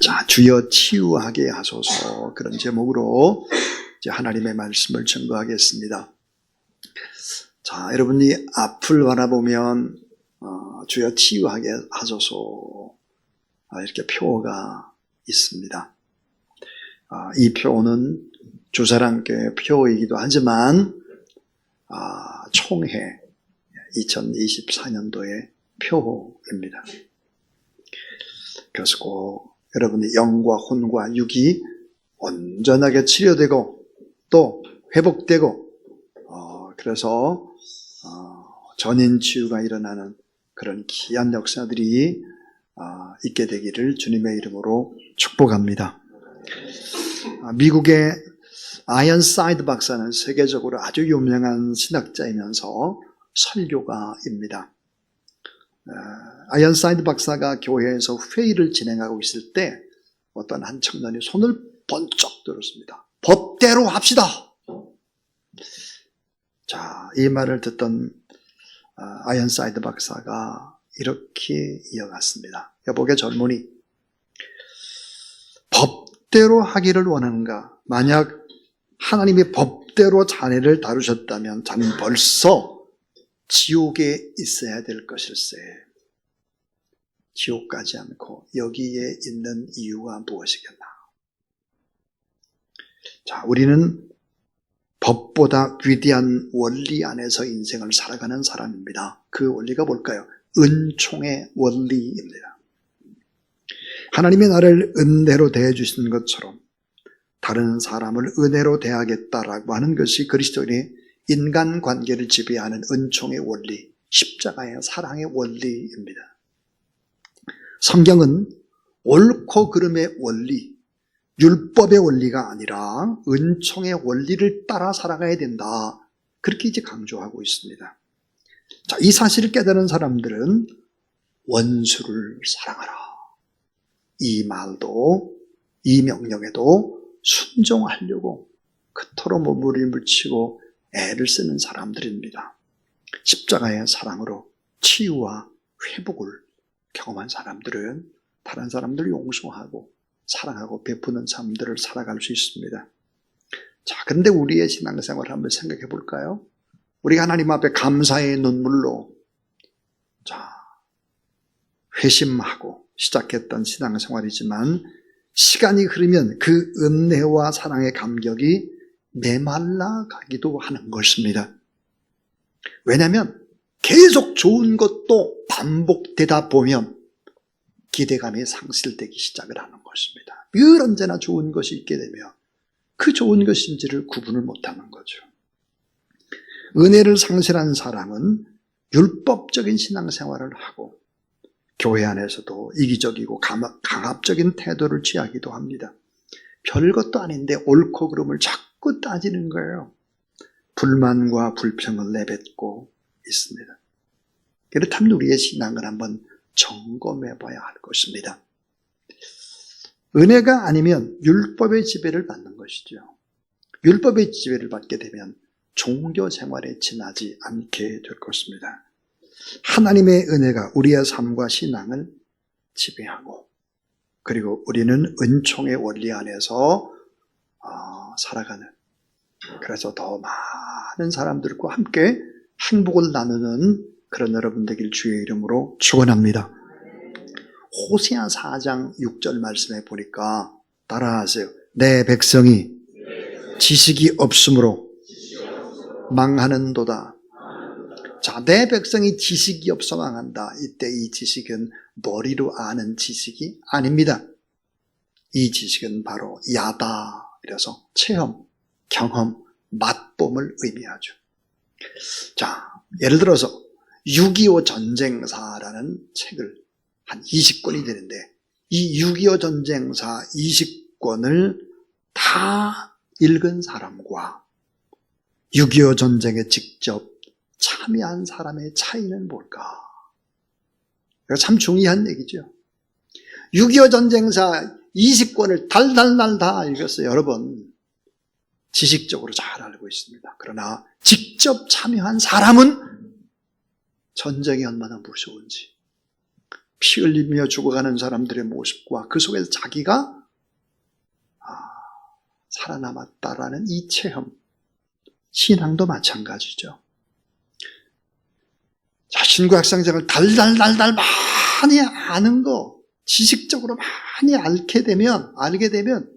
자, 주여 치유하게 하소서 그런 제목으로 이제 하나님의 말씀을 증거하겠습니다. 자, 여러분이 앞을 바라보면 어, 주여 치유하게 하소서 아, 이렇게 표가 있습니다. 아, 이 표는 주사랑교회 표이기도 하지만 아, 총회 2024년도의 표입니다. 그래서 꼭 여러분의 영과 혼과 육이 온전하게 치료되고 또 회복되고 어, 그래서 어, 전인 치유가 일어나는 그런 귀한 역사들이 어, 있게 되기를 주님의 이름으로 축복합니다. 아, 미국의 아이언 사이드 박사는 세계적으로 아주 유명한 신학자이면서 설교가입니다. 어, 아이언 사이드 박사가 교회에서 회의를 진행하고 있을 때 어떤 한 청년이 손을 번쩍 들었습니다. 법대로 합시다. 자, 이 말을 듣던 어, 아이언 사이드 박사가 이렇게 이어갔습니다. 여보게 젊은이, 법대로 하기를 원하는가? 만약 하나님이 법대로 자네를 다루셨다면 자는 벌써 지옥에 있어야 될 것일세. 지옥 가지 않고 여기에 있는 이유가 무엇이겠나? 자, 우리는 법보다 위대한 원리 안에서 인생을 살아가는 사람입니다. 그 원리가 뭘까요? 은총의 원리입니다. 하나님이 나를 은혜로 대해주시는 것처럼 다른 사람을 은혜로 대하겠다라고 하는 것이 그리스도인의 인간 관계를 지배하는 은총의 원리, 십자가의 사랑의 원리입니다. 성경은 옳고 그름의 원리, 율법의 원리가 아니라 은총의 원리를 따라 살아가야 된다. 그렇게 이제 강조하고 있습니다. 자, 이 사실을 깨달은 사람들은 원수를 사랑하라. 이 말도, 이 명령에도 순종하려고 그토록 몸부림을 치고 애를 쓰는 사람들입니다. 십자가의 사랑으로 치유와 회복을 경험한 사람들은 다른 사람들을 용서하고 사랑하고 베푸는 삶들을 살아갈 수 있습니다. 자, 그런데 우리의 신앙생활을 한번 생각해 볼까요? 우리가 하나님 앞에 감사의 눈물로 자, 회심하고 시작했던 신앙생활이지만 시간이 흐르면 그 은혜와 사랑의 감격이 메말라가기도 하는 것입니다. 왜냐하면 계속 좋은 것도 반복되다 보면 기대감이 상실되기 시작을 하는 것입니다. 늘 언제나 좋은 것이 있게 되면 그 좋은 것인지를 구분을 못하는 거죠. 은혜를 상실한 사람은 율법적인 신앙생활을 하고 교회 안에서도 이기적이고 강압적인 태도를 취하기도 합니다. 별것도 아닌데 옳고 그름을 자꾸 따지는 거예요. 불만과 불평을 내뱉고 있습니다. 그렇다면 우리의 신앙을 한번 점검해 봐야 할 것입니다. 은혜가 아니면 율법의 지배를 받는 것이죠. 율법의 지배를 받게 되면 종교 생활에 지나지 않게 될 것입니다. 하나님의 은혜가 우리의 삶과 신앙을 지배하고 그리고 우리는 은총의 원리 안에서 어, 살아가는 그래서 더 많은 사람들과 함께 행복을 나누는 그런 여러분 되길 주의 이름으로 축원합니다. 호세아 4장 6절 말씀에 보니까 따라하세요. 내 백성이 지식이 없으므로 망하는도다. 자, 내 백성이 지식이 없어 망한다. 이때 이 지식은 머리로 아는 지식이 아닙니다. 이 지식은 바로 야다. 그래서 체험, 경험, 맛봄을 의미하죠. 자, 예를 들어서 6.25 전쟁사라는 책을 한 20권이 되는데 이 6.25 전쟁사 20권을 다 읽은 사람과 6.25 전쟁에 직접 참여한 사람의 차이는 뭘까? 참 중요한 얘기죠. 6.25 전쟁사 20권을 달달달 다 읽었어요. 여러분, 지식적으로 잘 알고 있습니다. 그러나 직접 참여한 사람은 전쟁이 얼마나 무서운지, 피 흘리며 죽어가는 사람들의 모습과 그 속에서 자기가 아, 살아남았다라는 이 체험, 신앙도 마찬가지죠. 자, 신구약성장을 달달달달 많이 아는 거, 지식적으로 많이 알게 되면, 알게 되면,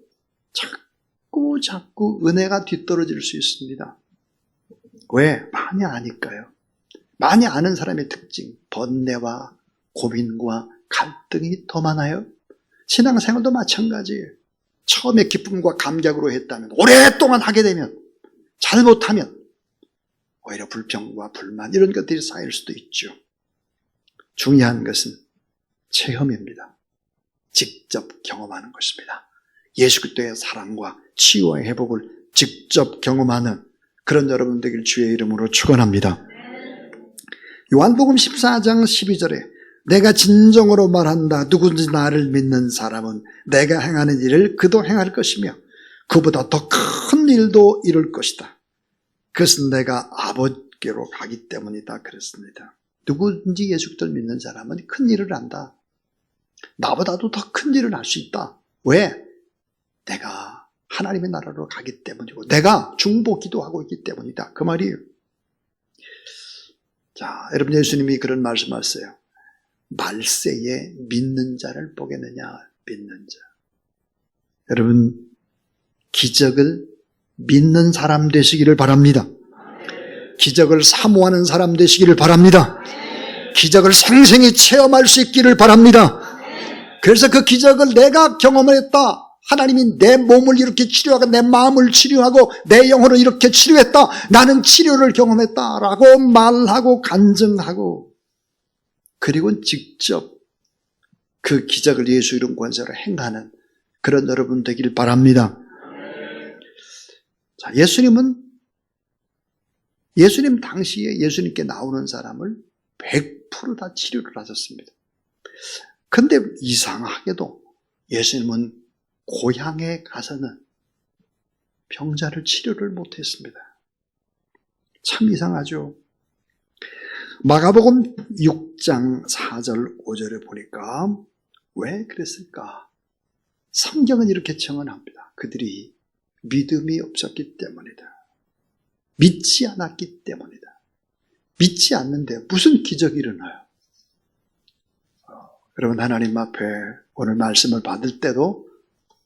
자꾸, 자꾸 은혜가 뒤떨어질 수 있습니다. 왜? 많이 아니까요. 많이 아는 사람의 특징, 번뇌와 고민과 갈등이 더 많아요. 신앙생활도 마찬가지예요. 처음에 기쁨과 감격으로 했다면, 오랫동안 하게 되면, 잘못하면, 오히려 불평과 불만 이런 것들이 쌓일 수도 있죠. 중요한 것은 체험입니다. 직접 경험하는 것입니다. 예수 그리스도의 사랑과 치유와 회복을 직접 경험하는 그런 여러분 되길 주의 이름으로 축원합니다. 요한복음 14장 12절에 내가 진정으로 말한다. 누구든지 나를 믿는 사람은 내가 행하는 일을 그도 행할 것이며 그보다 더 큰 일도 이룰 것이다. 그것은 내가 아버지께로 가기 때문이다. 그랬습니다. 누구든지 예수 그리스도를 믿는 사람은 큰 일을 한다. 나보다도 더 큰 일을 할 수 있다. 왜? 내가 하나님의 나라로 가기 때문이고 내가 중보 기도하고 있기 때문이다. 그 말이에요. 자, 여러분 예수님이 그런 말씀하셨어요. 말세에 믿는 자를 보겠느냐, 믿는 자. 여러분, 기적을 믿는 사람 되시기를 바랍니다. 기적을 사모하는 사람 되시기를 바랍니다. 기적을 생생히 체험할 수 있기를 바랍니다. 그래서 그 기적을 내가 경험했다. 하나님이 내 몸을 이렇게 치료하고 내 마음을 치료하고 내 영혼을 이렇게 치료했다. 나는 치료를 경험했다라고 말하고 간증하고 그리고 직접 그 기적을 예수 이름 권세로 행하는 그런 여러분 되길 바랍니다. 자, 예수님은 예수님 당시에 예수님께 나오는 사람을 100%다 치료를 하셨습니다. 근데 이상하게도 예수님은 고향에 가서는 병자를 치료를 못했습니다. 참 이상하죠. 마가복음 6장 4절 5절에 보니까 왜 그랬을까? 성경은 이렇게 청언합니다. 그들이 믿음이 없었기 때문이다. 믿지 않았기 때문이다. 믿지 않는데 무슨 기적이 일어나요? 어, 여러분 하나님 앞에 오늘 말씀을 받을 때도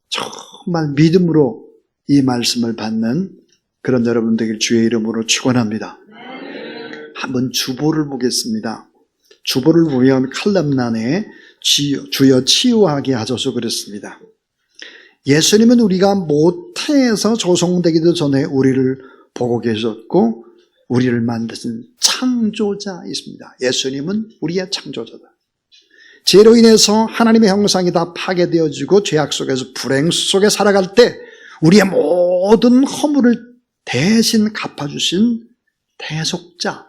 정말 믿음으로 이 말씀을 받는 그런 여러분 되길 주의 이름으로 축원합니다. 한번 주보를 보겠습니다. 주보를 보면 칼럼란에 주여 치유하게 하소서 그랬습니다. 예수님은 우리가 모태에서 조성되기도 전에 우리를 보고 계셨고 우리를 만드신 창조자이십니다. 예수님은 우리의 창조자다. 죄로 인해서 하나님의 형상이 다 파괴되어지고 죄악 속에서 불행 속에 살아갈 때 우리의 모든 허물을 대신 갚아주신 대속자,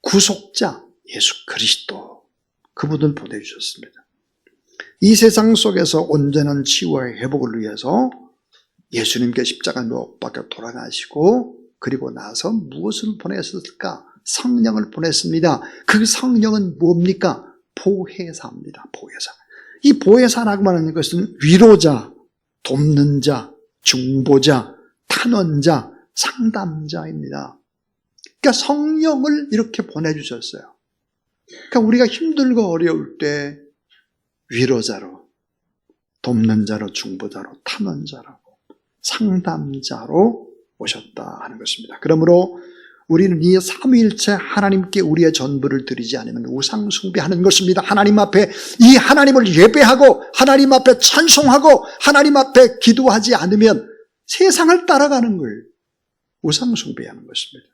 구속자 예수 그리스도 그분을 보내주셨습니다. 이 세상 속에서 온전한 치유와 회복을 위해서 예수님께 십자가 못 박혀 돌아가시고 그리고 나서 무엇을 보냈을까? 성령을 보냈습니다. 그 성령은 뭡니까? 보혜사입니다. 보혜사. 이 보혜사라고 하는 것은 위로자, 돕는 자, 중보자, 탄원자, 상담자입니다. 그러니까 성령을 이렇게 보내주셨어요. 그러니까 우리가 힘들고 어려울 때 위로자로, 돕는 자로, 중보자로, 탄원자라고, 상담자로 오셨다 하는 것입니다. 그러므로 우리는 이 삼위일체 하나님께 우리의 전부를 드리지 않으면 우상 숭배하는 것입니다. 하나님 앞에 이 하나님을 예배하고 하나님 앞에 찬송하고 하나님 앞에 기도하지 않으면 세상을 따라가는 걸 우상 숭배하는 것입니다.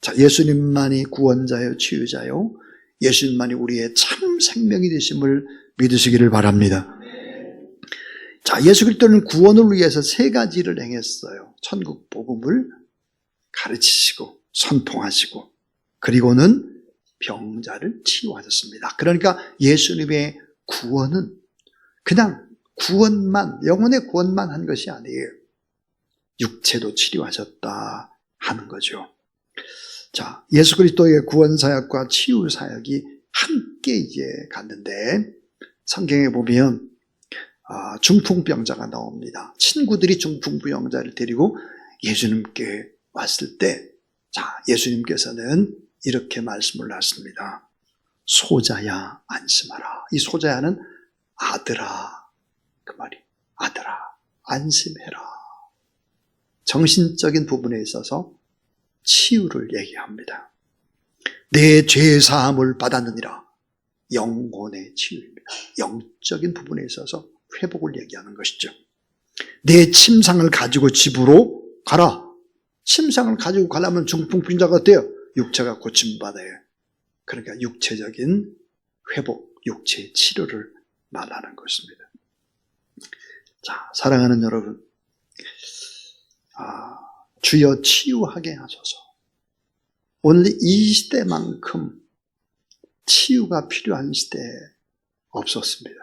자, 예수님만이 구원자요 치유자요 예수님만이 우리의 참 생명이 되심을 믿으시기를 바랍니다. 자, 예수 그리스도는 구원을 위해서 세 가지를 행했어요. 천국 복음을 가르치시고 선통하시고 그리고는 병자를 치유하셨습니다. 그러니까 예수님의 구원은 그냥 구원만 영혼의 구원만 한 것이 아니에요. 육체도 치료하셨다 하는 거죠. 자, 예수 그리스도의 구원 사역과 치유 사역이 함께 이제 갔는데 성경에 보면 아, 중풍병자가 나옵니다. 친구들이 중풍병자를 데리고 예수님께 왔을 때, 자, 예수님께서는 이렇게 말씀을 하십니다. 소자야, 안심하라. 이 소자야는 아들아. 그 말이, 아들아, 안심해라. 정신적인 부분에 있어서 치유를 얘기합니다. 내 죄사함을 받았느니라. 영혼의 치유입니다. 영적인 부분에 있어서 회복을 얘기하는 것이죠. 내 침상을 가지고 집으로 가라. 침상을 가지고 가려면 중풍빈자가 어때요? 육체가 고침받아요. 그러니까 육체적인 회복, 육체의 치료를 말하는 것입니다. 자, 사랑하는 여러분. 아, 주여 치유하게 하소서. 오늘 이 시대만큼 치유가 필요한 시대에 없었습니다.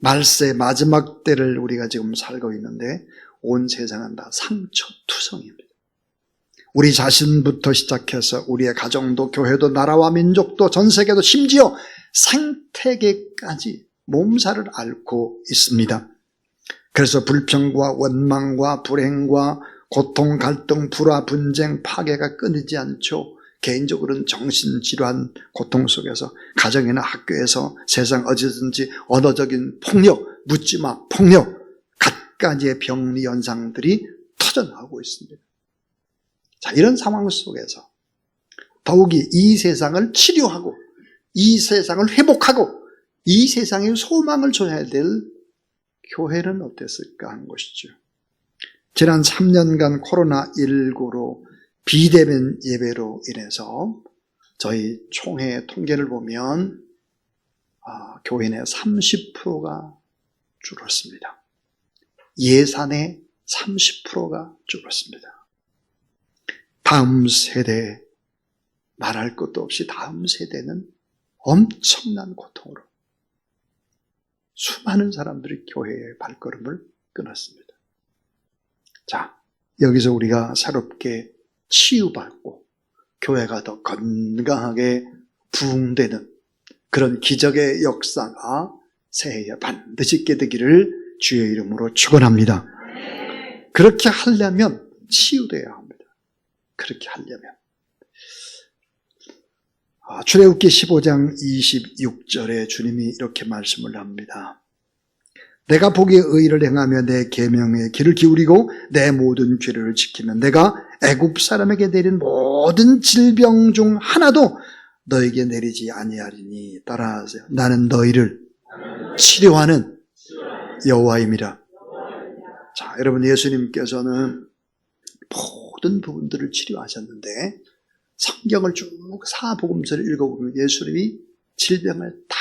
말세 마지막 때를 우리가 지금 살고 있는데 온 세상은 다 상처투성입니다. 우리 자신부터 시작해서 우리의 가정도 교회도 나라와 민족도 전 세계도 심지어 생태계까지 몸살을 앓고 있습니다. 그래서 불평과 원망과 불행과 고통, 갈등, 불화, 분쟁, 파괴가 끊이지 않죠. 개인적으로는 정신질환 고통 속에서 가정이나 학교에서 세상 어디든지 언어적인 폭력, 묻지마 폭력, 갖 가지의 병리 현상들이 터져나오고 있습니다. 자, 이런 상황 속에서 더욱이 이 세상을 치료하고 이 세상을 회복하고 이 세상에 소망을 줘야 될 교회는 어땠을까 하는 것이죠. 지난 3년간 코로나19로 비대면 예배로 인해서 저희 총회 통계를 보면 아, 교회 내 30%가 줄었습니다. 예산의 30%가 줄었습니다. 다음 세대 말할 것도 없이 다음 세대는 엄청난 고통으로 수많은 사람들이 교회의 발걸음을 끊었습니다. 자, 여기서 우리가 새롭게 치유받고 교회가 더 건강하게 부흥되는 그런 기적의 역사가 새해에 반드시 되기를 주의 이름으로 축원합니다. 그렇게 하려면 치유돼야 합니다. 그렇게 하려면 아, 출애굽기 15장 26절에 주님이 이렇게 말씀을 합니다. 내가 보기에 의를 행하며 내 계명에 귀를 기울이고 내 모든 죄를 지키면 내가 애굽 사람에게 내린 모든 질병 중 하나도 너에게 내리지 아니하리니 따라하세요. 나는 너희를 치료하는 여호와임이라. 자, 여러분 예수님께서는 모든 부분들을 치료하셨는데 성경을 쭉 사복음서를 읽어보면 예수님이 질병을 다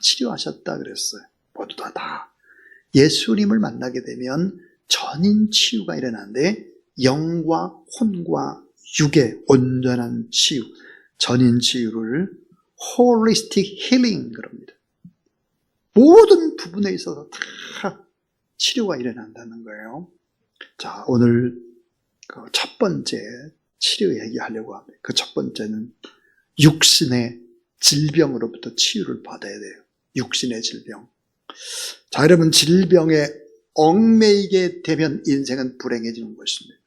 치료하셨다 그랬어요. 모두 다 다. 예수님을 만나게 되면 전인 치유가 일어나는데 영과 혼과 육의 온전한 치유, 전인 치유를 holistic healing 그럽니다. 모든 부분에 있어서 다 치료가 일어난다는 거예요. 자, 오늘 그 첫 번째 치료 얘기하려고 합니다. 그 첫 번째는 육신의 질병으로부터 치유를 받아야 돼요. 육신의 질병. 자, 여러분, 질병에 얽매이게 되면 인생은 불행해지는 것입니다.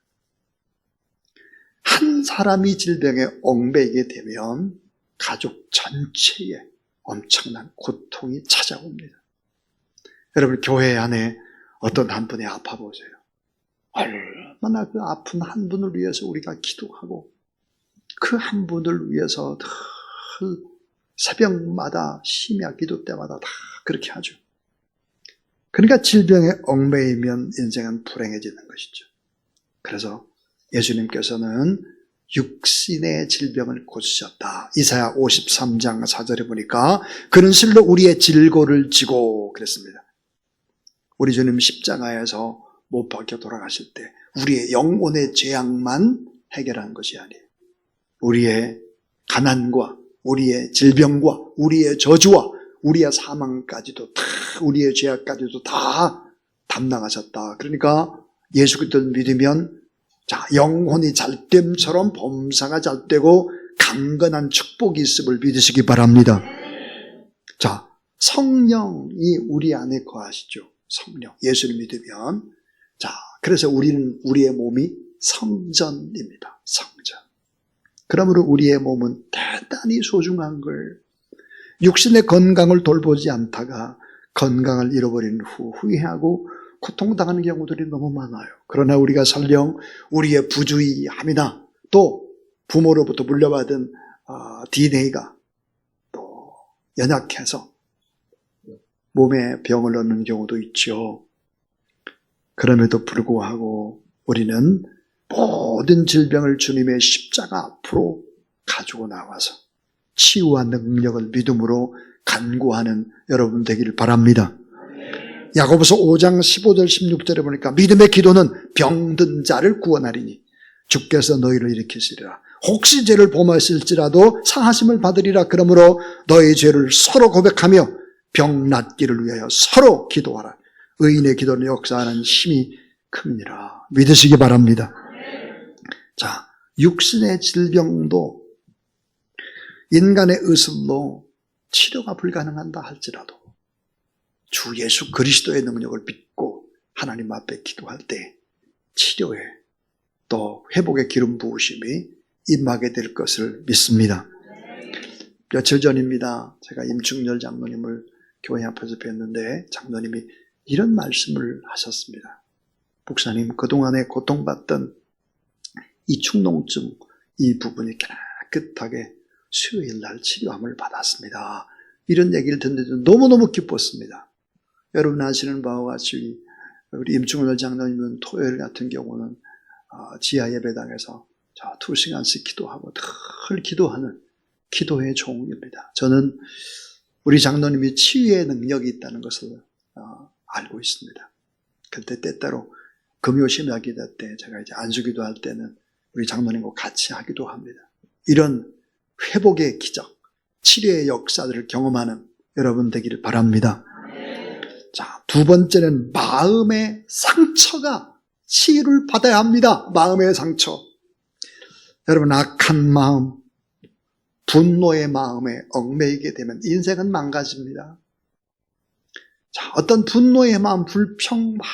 한 사람이 질병에 얽매이게 되면 가족 전체에 엄청난 고통이 찾아옵니다. 여러분, 교회 안에 어떤 한 분이 아파 보세요. 얼마나 그 아픈 한 분을 위해서 우리가 기도하고 그 한 분을 위해서 늘 새벽마다 심야 기도 때마다 다 그렇게 하죠. 그러니까 질병에 얽매이면 인생은 불행해지는 것이죠. 그래서 예수님께서는 육신의 질병을 고치셨다. 이사야 53장 4절에 보니까 그는 실로 우리의 질고를 지고 그랬습니다. 우리 주님 십자가에서 못 박혀 돌아가실 때 우리의 영혼의 죄악만 해결한 것이 아니에요. 우리의 가난과 우리의 질병과 우리의 저주와 우리의 사망까지도 다 우리의 죄악까지도 다 담당하셨다. 그러니까 예수 그리스도를 믿으면 자 영혼이 잘됨처럼 범사가 잘되고 강건한 축복이 있음을 믿으시기 바랍니다. 자, 성령이 우리 안에 거하시죠. 성령. 예수를 믿으면. 자, 그래서 우리는, 우리의 몸이 성전입니다. 성전. 그러므로 우리의 몸은 대단히 소중한 걸 육신의 건강을 돌보지 않다가 건강을 잃어버린 후 후회하고 고통당하는 경우들이 너무 많아요. 그러나 우리가 설령 우리의 부주의함이나 또 부모로부터 물려받은 어, DNA가 또 연약해서 몸에 병을 얻는 경우도 있죠. 그럼에도 불구하고 우리는 모든 질병을 주님의 십자가 앞으로 가지고 나와서 치유와 능력을 믿음으로 간구하는 여러분 되기를 바랍니다. 야고보서 5장 15절 16절에 보니까 믿음의 기도는 병든 자를 구원하리니 주께서 너희를 일으키시리라. 혹시 죄를 범하실지라도 상하심을 받으리라. 그러므로 너희 죄를 서로 고백하며 병 낫기를 위하여 서로 기도하라. 의인의 기도는 역사하는 힘이 큽니다. 믿으시기 바랍니다. 자, 육신의 질병도 인간의 의술로 치료가 불가능한다 할지라도 주 예수 그리스도의 능력을 믿고 하나님 앞에 기도할 때 치료에 또 회복의 기름 부으심이 임하게 될 것을 믿습니다. 며칠 전입니다. 제가 임충렬 장로님을 교회 앞에서 뵀는데 장로님이 이런 말씀을 하셨습니다. 목사님 그동안에 고통받던 이 축농증 이 부분이 깨끗하게 수요일 날 치료함을 받았습니다. 이런 얘기를 듣는데 너무너무 기뻤습니다. 여러분 아시는 바와 같이 우리 임충렬 장로님은 토요일 같은 경우는 어, 지하 예배당에서 두 시간씩 기도하고 늘 기도하는 기도의 종입니다. 저는 우리 장로님이 치유의 능력이 있다는 것을 어, 알고 있습니다. 그때 때때로 금요신 하기도 때 제가 이제 안수기도 할 때는 우리 장로님과 같이 하기도 합니다. 이런 회복의 기적, 치료의 역사들을 경험하는 여러분 되기를 바랍니다. 자, 두 번째는 마음의 상처가 치유를 받아야 합니다. 마음의 상처. 여러분, 악한 마음, 분노의 마음에 얽매이게 되면 인생은 망가집니다. 자, 어떤 분노의 마음, 불평, 막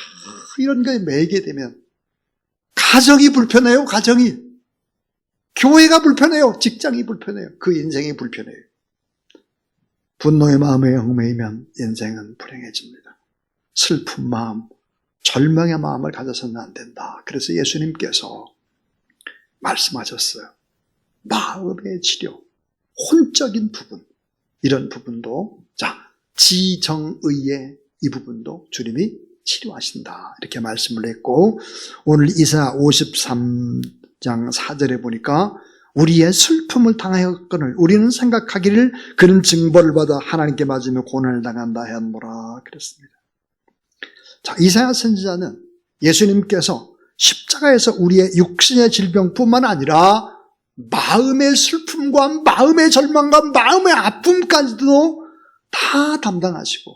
이런 거에 매이게 되면 가정이 불편해요, 가정이. 교회가 불편해요, 직장이 불편해요, 그 인생이 불편해요. 분노의 마음에 얽매이면 인생은 불행해집니다. 슬픈 마음, 절망의 마음을 가져서는 안 된다. 그래서 예수님께서 말씀하셨어요. 마음의 치료, 혼적인 부분, 이런 부분도, 자, 지정의의 이 부분도 주님이 치료하신다. 이렇게 말씀을 했고, 오늘 이사 53장 4절에 보니까 우리의 슬픔을 당하였거늘 우리는 생각하기를 그는 징벌을 받아 하나님께 맞으며 고난을 당한다 했노라 그랬습니다. 자, 이사야 선지자는 예수님께서 십자가에서 우리의 육신의 질병뿐만 아니라 마음의 슬픔과 마음의 절망과 마음의 아픔까지도 다 담당하시고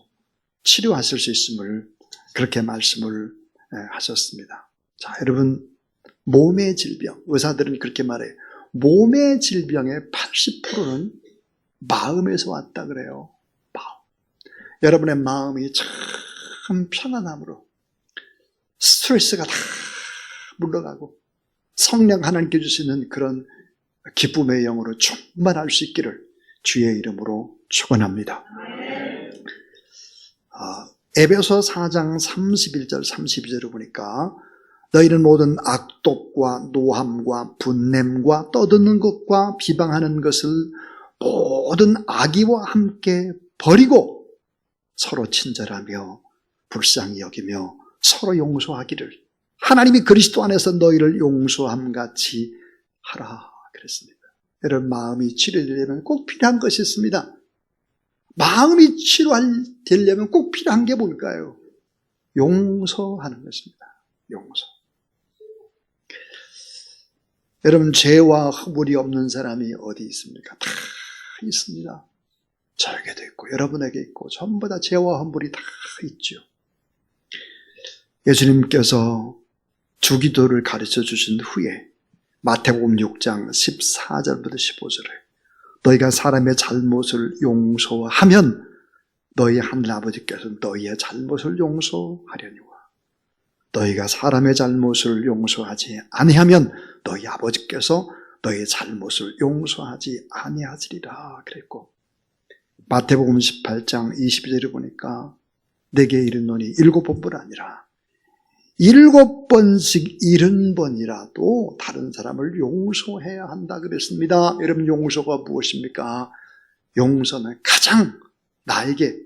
치료하실 수 있음을 그렇게 말씀을 하셨습니다. 자, 여러분, 몸의 질병, 의사들은 그렇게 말해요. 몸의 질병의 80%는 마음에서 왔다 그래요. 마음. 여러분의 마음이 참 편안함으로 스트레스가 다 물러가고 성령 하나님께 주시는 그런 기쁨의 영으로 충만할 수 있기를 주의 이름으로 축원합니다. 아, 에베소 4장 31절 32절을 보니까 너희는 모든 악독과 노함과 분냄과 떠드는 것과 비방하는 것을 모든 악의와 함께 버리고 서로 친절하며 불쌍히 여기며 서로 용서하기를 하나님이 그리스도 안에서 너희를 용서함 같이 하라 그랬습니다. 여러분 마음이 치료되려면 꼭 필요한 것이 있습니다. 마음이 치료되려면 꼭 필요한 게 뭘까요? 용서하는 것입니다. 용서. 여러분 죄와 허물이 없는 사람이 어디 있습니까? 다 있습니다. 저에게도 있고 여러분에게 있고 전부 다 죄와 허물이 다 있죠. 예수님께서 주기도를 가르쳐 주신 후에 마태복음 6장 14절부터 15절에 너희가 사람의 잘못을 용서하면 너희 하늘 아버지께서 너희의 잘못을 용서하려니와 너희가 사람의 잘못을 용서하지 아니하면 너희 아버지께서 너희 잘못을 용서하지 아니하시리라 그랬고 마태복음 18장 22절에 보니까 내게 이른노니 일곱 번뿐 아니라 일곱 번씩 일흔 번이라도 다른 사람을 용서해야 한다 그랬습니다. 여러분 용서가 무엇입니까? 용서는 가장 나에게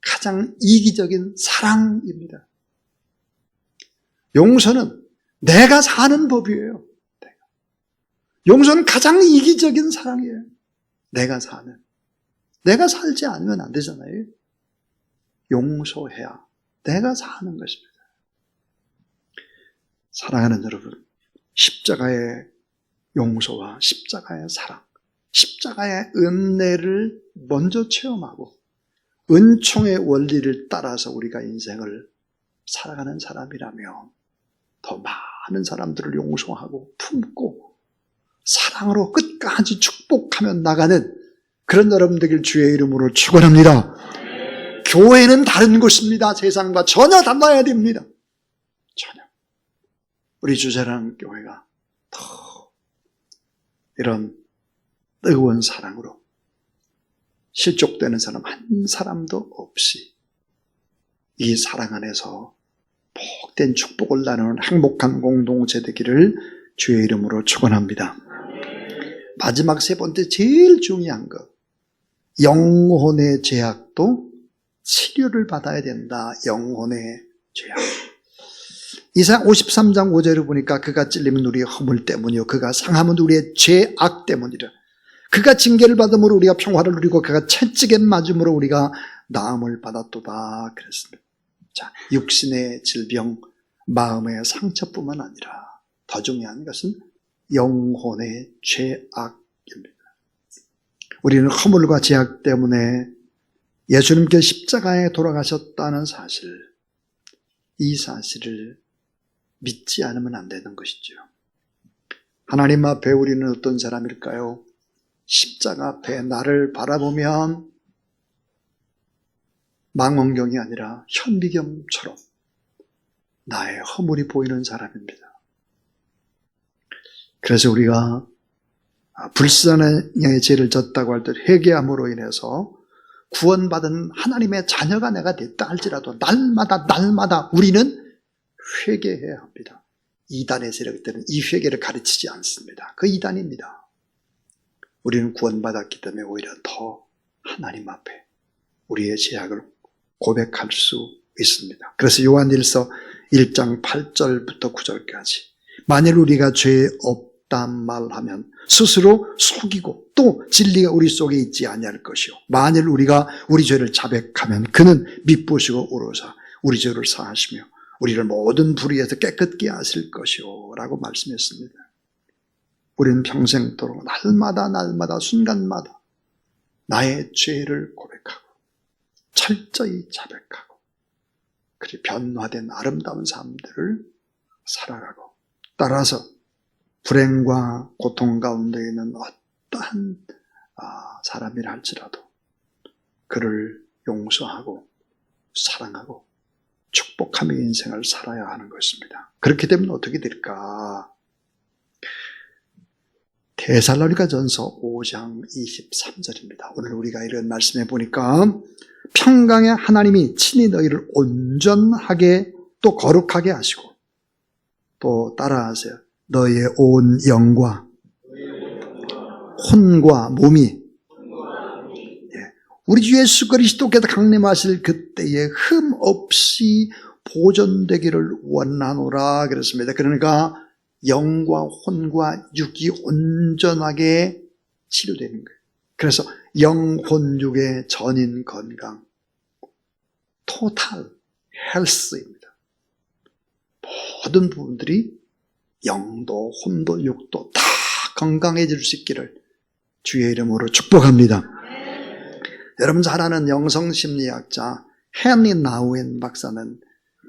가장 이기적인 사랑입니다. 용서는 내가 사는 법이에요. 내가. 용서는 가장 이기적인 사랑이에요. 내가 사는. 내가 살지 않으면 안 되잖아요. 용서해야 내가 사는 것입니다. 사랑하는 여러분, 십자가의 용서와 십자가의 사랑, 십자가의 은혜를 먼저 체험하고 은총의 원리를 따라서 우리가 인생을 살아가는 사람이라면 더 많은 사람들을 용서하고 품고 사랑으로 끝까지 축복하며 나가는 그런 여러분 되길 주의 이름으로 축원합니다. 교회는 다른 곳입니다. 세상과 전혀 달라야 됩니다. 전혀. 우리 주제라는 교회가 더 이런 뜨거운 사랑으로 실족되는 사람 한 사람도 없이 이 사랑 안에서 복된 축복을 나누는 행복한 공동체 되기를 주의 이름으로 축원합니다. 마지막 세 번째 제일 중요한 것 영혼의 제약도 치료를 받아야 된다. 영혼의 죄악. 이사 53장 5절을 보니까 그가 찔리면 우리의 허물 때문이요. 그가 상하면 우리의 죄악 때문이라. 그가 징계를 받음으로 우리가 평화를 누리고 그가 채찍에 맞음으로 우리가 나음을 받았도다. 그랬습니다. 자, 육신의 질병, 마음의 상처뿐만 아니라 더 중요한 것은 영혼의 죄악입니다. 우리는 허물과 죄악 때문에 예수님께 십자가에 돌아가셨다는 사실, 이 사실을 믿지 않으면 안 되는 것이죠. 하나님 앞에 우리는 어떤 사람일까요? 십자가 앞에 나를 바라보면 망원경이 아니라 현미경처럼 나의 허물이 보이는 사람입니다. 그래서 우리가 불쌍의 죄를 졌다고 할 때 회개함으로 인해서 구원받은 하나님의 자녀가 내가 됐다 할지라도 날마다 날마다 우리는 회개해야 합니다. 이단의 세력 때는 이 회개를 가르치지 않습니다. 그 이단입니다. 우리는 구원받았기 때문에 오히려 더 하나님 앞에 우리의 죄악을 고백할 수 있습니다. 그래서 요한일서 1장 8절부터 9절까지 만일 우리가 죄 없단 말하면 스스로 속이고 또 진리가 우리 속에 있지 아니할 것이요. 만일 우리가 우리 죄를 자백하면 그는 미쁘시고 오로사 우리 죄를 사하시며 우리를 모든 불의에서 깨끗게 하실 것이요. 라고 말씀했습니다. 우리는 평생도록 날마다 날마다 순간마다 나의 죄를 고백하고 철저히 자백하고 그리 변화된 아름다운 삶들을 살아가고 따라서 불행과 고통 가운데 있는 어떠한 아, 사람이라 할지라도 그를 용서하고 사랑하고 축복하며 인생을 살아야 하는 것입니다. 그렇게 되면 어떻게 될까? 대살로니가 전서 5장 23절입니다. 오늘 우리가 이런 말씀해 보니까 평강의 하나님이 친히 너희를 온전하게 또 거룩하게 하시고 또 따라하세요. 너희의 온 영과 혼과 몸이 예, 우리 주 예수 그리스도께서 강림하실 그때에 흠 없이 보존되기를 원하노라 그랬습니다. 그러니까 영과 혼과 육이 온전하게 치료되는 거예요. 그래서 영혼육의 전인 건강, 토탈 헬스입니다. 모든 부분들이 영도, 혼도, 육도 다 건강해질 수 있기를 주의 이름으로 축복합니다. 여러분 잘 아는 영성심리학자 헨리 나우엔 박사는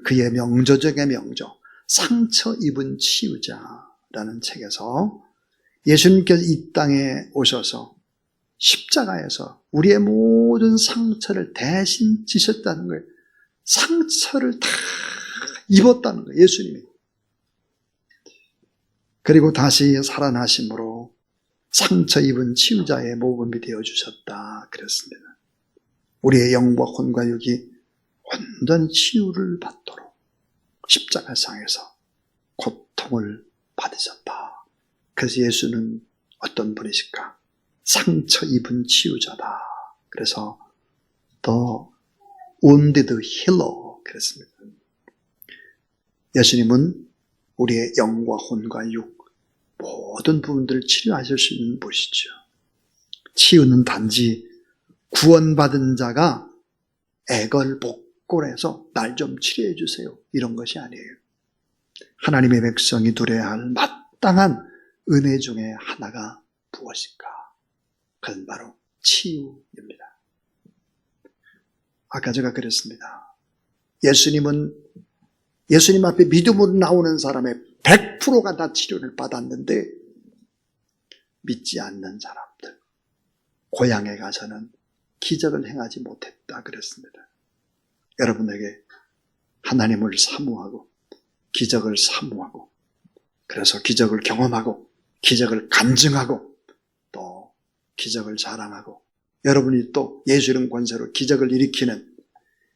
그의 명조 중의 명조 상처 입은 치유자라는 책에서 예수님께서 이 땅에 오셔서 십자가에서 우리의 모든 상처를 대신 지셨다는 거예요. 상처를 다 입었다는 거예요. 예수님이. 그리고 다시 살아나심으로 상처 입은 치유자의 모범이 되어 주셨다. 그랬습니다. 우리의 영과 혼과 육이 완전 치유를 받도록 십자가상에서 고통을 받으셨다. 그래서 예수는 어떤 분이실까? 상처 입은 치유자다. 그래서 더 wounded healer 그랬습니다. 예수님은 우리의 영과 혼과 육 모든 부분들을 치료하실 수 있는 분이시죠. 치유는 단지 구원받은 자가 애걸복걸해서 날 좀 치료해 주세요. 이런 것이 아니에요. 하나님의 백성이 누려야 할 마땅한 은혜 중에 하나가 무엇일까? 그건 바로 치유입니다. 아까 제가 그랬습니다. 예수님은 예수님 앞에 믿음으로 나오는 사람의 100%가 다 치료를 받았는데 믿지 않는 사람들 고향에 가서는 기적을 행하지 못했다 그랬습니다. 여러분에게 하나님을 사모하고 기적을 사모하고 그래서 기적을 경험하고 기적을 간증하고 또 기적을 자랑하고 여러분이 또 예수 이름 권세로 기적을 일으키는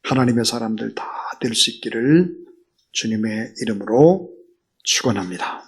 하나님의 사람들 다 될 수 있기를 주님의 이름으로 축원합니다.